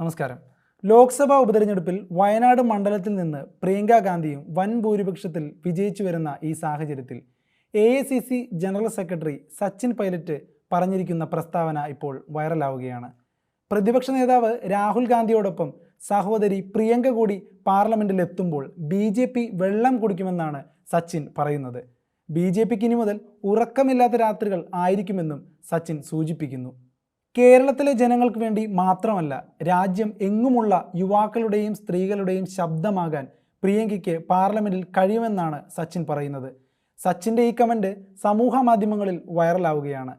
നമസ്കാരം. ലോക്സഭാ ഉപതെരഞ്ഞെടുപ്പിൽ വയനാട് മണ്ഡലത്തിൽ നിന്ന് പ്രിയങ്ക ഗാന്ധിയും വൻ ഭൂരിപക്ഷത്തിൽ വിജയിച്ചു വരുന്ന ഈ സാഹചര്യത്തിൽ A general secretary Sachin Pilot പറഞ്ഞിരിക്കുന്ന പ്രസ്താവന ഇപ്പോൾ വൈറലാവുകയാണ്. പ്രതിപക്ഷ നേതാവ് രാഹുൽ ഗാന്ധിയോടൊപ്പം സഹോദരി പ്രിയങ്ക കൂടി പാർലമെന്റിൽ എത്തുമ്പോൾ ബി ജെ പി വെള്ളം കുടിക്കുമെന്നാണ് സച്ചിൻ പറയുന്നത്. ബി ജെ പിക്ക് ഇനി മുതൽ ഉറക്കമില്ലാത്ത രാത്രികൾ ആയിരിക്കുമെന്നും സച്ചിൻ സൂചിപ്പിക്കുന്നു. കേരളത്തിലെ ജനങ്ങൾക്ക് വേണ്ടി മാത്രമല്ല രാജ്യം എങ്ങുമുള്ള യുവാക്കളുടെയും സ്ത്രീകളുടെയും ശബ്ദമാകാൻ പ്രിയങ്കയ്ക്ക് പാർലമെന്റിൽ കഴിയുമെന്നാണ് സച്ചിൻ പറയുന്നത്. സച്ചിന്റെ ഈ കമന്റ് സമൂഹ മാധ്യമങ്ങളിൽ വൈറലാവുകയാണ്.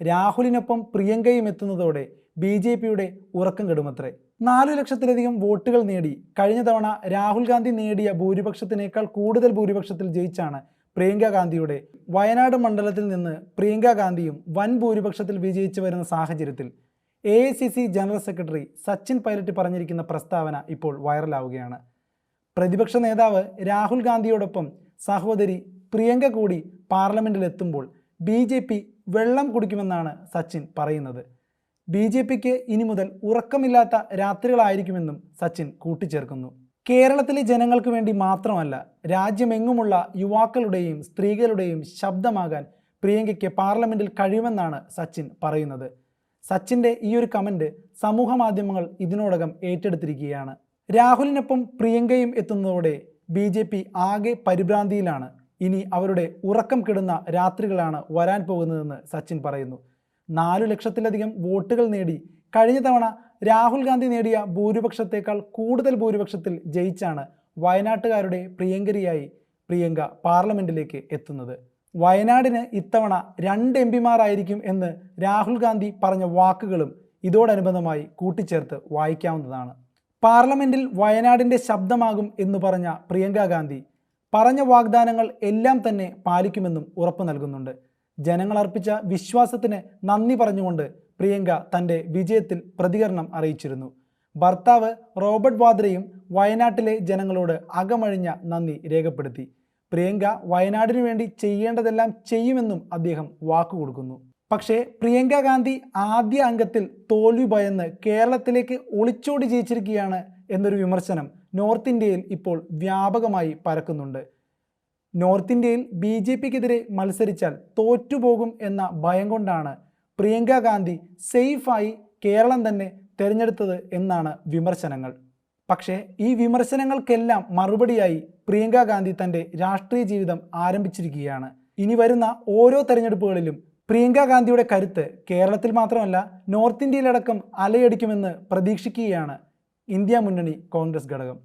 രാഹുലിനൊപ്പം പ്രിയങ്കയും എത്തുന്നതോടെ ബി ജെ പിയുടെ ഉറക്കം കെടുമത്രേ. നാലു ലക്ഷത്തിലധികം വോട്ടുകൾ നേടി കഴിഞ്ഞ തവണ രാഹുൽ ഗാന്ധി നേടിയ ഭൂരിപക്ഷത്തിനേക്കാൾ കൂടുതൽ ഭൂരിപക്ഷത്തിൽ ജയിച്ചാണ് പ്രിയങ്ക ഗാന്ധിയുടെ വയനാട് മണ്ഡലത്തിൽ നിന്ന് പ്രിയങ്ക ഗാന്ധിയും വൻ ഭൂരിപക്ഷത്തിൽ വിജയിച്ചു വരുന്ന സാഹചര്യത്തിൽ A I C C general secretary Sachin Pilot പറഞ്ഞിരിക്കുന്ന പ്രസ്താവന ഇപ്പോൾ വൈറലാവുകയാണ്. പ്രതിപക്ഷ നേതാവ് രാഹുൽ ഗാന്ധിയോടൊപ്പം സഹോദരി പ്രിയങ്ക കൂടി പാർലമെന്റിൽ എത്തുമ്പോൾ ബി ജെ പി വെള്ളം കുടിക്കുമെന്നാണ് സച്ചിൻ പറയുന്നത്. ബി ജെ പിക്ക് ഇനി മുതൽ ഉറക്കമില്ലാത്ത രാത്രികളായിരിക്കുമെന്നും സച്ചിൻ കൂട്ടിച്ചേർക്കുന്നു. കേരളത്തിലെ ജനങ്ങൾക്ക് വേണ്ടി മാത്രമല്ല രാജ്യമെങ്ങുമുള്ള യുവാക്കളുടെയും സ്ത്രീകളുടെയും ശബ്ദമാകാൻ പ്രിയങ്കയ്ക്ക് പാർലമെന്റിൽ കഴിയുമെന്നാണ് സച്ചിൻ പറയുന്നത്. സച്ചിന്റെ ഈ ഒരു കമന്റ് സമൂഹ മാധ്യമങ്ങൾ ഇതിനോടകം ഏറ്റെടുത്തിരിക്കുകയാണ്. രാഹുലിനൊപ്പം പ്രിയങ്കയും എത്തുന്നതോടെ ബി ജെ പി ആകെ പരിഭ്രാന്തിയിലാണ്. ഇനി അവരുടെ ഉറക്കം കിടുന്ന രാത്രികളാണ് വരാൻ പോകുന്നതെന്ന് സച്ചിൻ പറയുന്നു. നാലു ലക്ഷത്തിലധികം വോട്ടുകൾ നേടി കഴിഞ്ഞ തവണ രാഹുൽ ഗാന്ധി നേടിയ ഭൂരിപക്ഷത്തേക്കാൾ കൂടുതൽ ഭൂരിപക്ഷത്തിൽ ജയിച്ചാണ് വയനാട്ടുകാരുടെ പ്രിയങ്കരിയായി പ്രിയങ്ക പാർലമെന്റിലേക്ക് എത്തുന്നത്. വയനാടിന് ഇത്തവണ രണ്ട് എം പിമാരായിരിക്കും എന്ന് രാഹുൽ ഗാന്ധി പറഞ്ഞ വാക്കുകളും ഇതോടനുബന്ധമായി കൂട്ടിച്ചേർത്ത് വായിക്കാവുന്നതാണ്. പാർലമെന്റിൽ വയനാടിന്റെ ശബ്ദമാകും എന്ന് പറഞ്ഞ പ്രിയങ്ക ഗാന്ധി പറഞ്ഞ വാഗ്ദാനങ്ങൾ എല്ലാം തന്നെ പാലിക്കുമെന്നും ഉറപ്പു നൽകുന്നുണ്ട്. ജനങ്ങൾ അർപ്പിച്ച വിശ്വാസത്തിന് നന്ദി പറഞ്ഞുകൊണ്ട് പ്രിയങ്ക തന്റെ വിജയത്തിൽ പ്രതികരണം അറിയിച്ചിരുന്നു. ഭർത്താവ് റോബർട്ട് വാദ്രയും വയനാട്ടിലെ ജനങ്ങളോട് അകമഴിഞ്ഞ നന്ദി രേഖപ്പെടുത്തി. പ്രിയങ്ക വയനാടിനു വേണ്ടി ചെയ്യേണ്ടതെല്ലാം ചെയ്യുമെന്നും അദ്ദേഹം വാക്കുകൊടുക്കുന്നു പക്ഷേ പ്രിയങ്ക ഗാന്ധി ആദ്യ അംഗത്തിൽ തോൽവി ഭയന്ന് കേരളത്തിലേക്ക് ഒളിച്ചോടി ജയിച്ചിരിക്കുകയാണ് എന്നൊരു വിമർശനം നോർത്ത് ഇന്ത്യയിൽ ഇപ്പോൾ വ്യാപകമായി പരക്കുന്നുണ്ട്. നോർത്ത് ഇന്ത്യയിൽ ബി ജെ പിക്കെതിരെ മത്സരിച്ചാൽ തോറ്റുപോകും എന്ന ഭയം കൊണ്ടാണ് പ്രിയങ്ക ഗാന്ധി സേഫായി കേരളം തന്നെ തിരഞ്ഞെടുത്തത് എന്നാണ് വിമർശനങ്ങൾ. പക്ഷേ ഈ വിമർശനങ്ങൾക്കെല്ലാം മറുപടിയായി പ്രിയങ്ക ഗാന്ധി തന്റെ രാഷ്ട്രീയ ജീവിതം ആരംഭിച്ചിരിക്കുകയാണ്. ഇനി വരുന്ന ഓരോ തെരഞ്ഞെടുപ്പുകളിലും പ്രിയങ്ക ഗാന്ധിയുടെ കരുത്ത് കേരളത്തിൽ മാത്രമല്ല നോർത്ത് ഇന്ത്യയിലടക്കം അലയടിക്കുമെന്ന് പ്രതീക്ഷിക്കുകയാണ് ഇന്ത്യ മുന്നണി കോൺഗ്രസ് ഘടകം.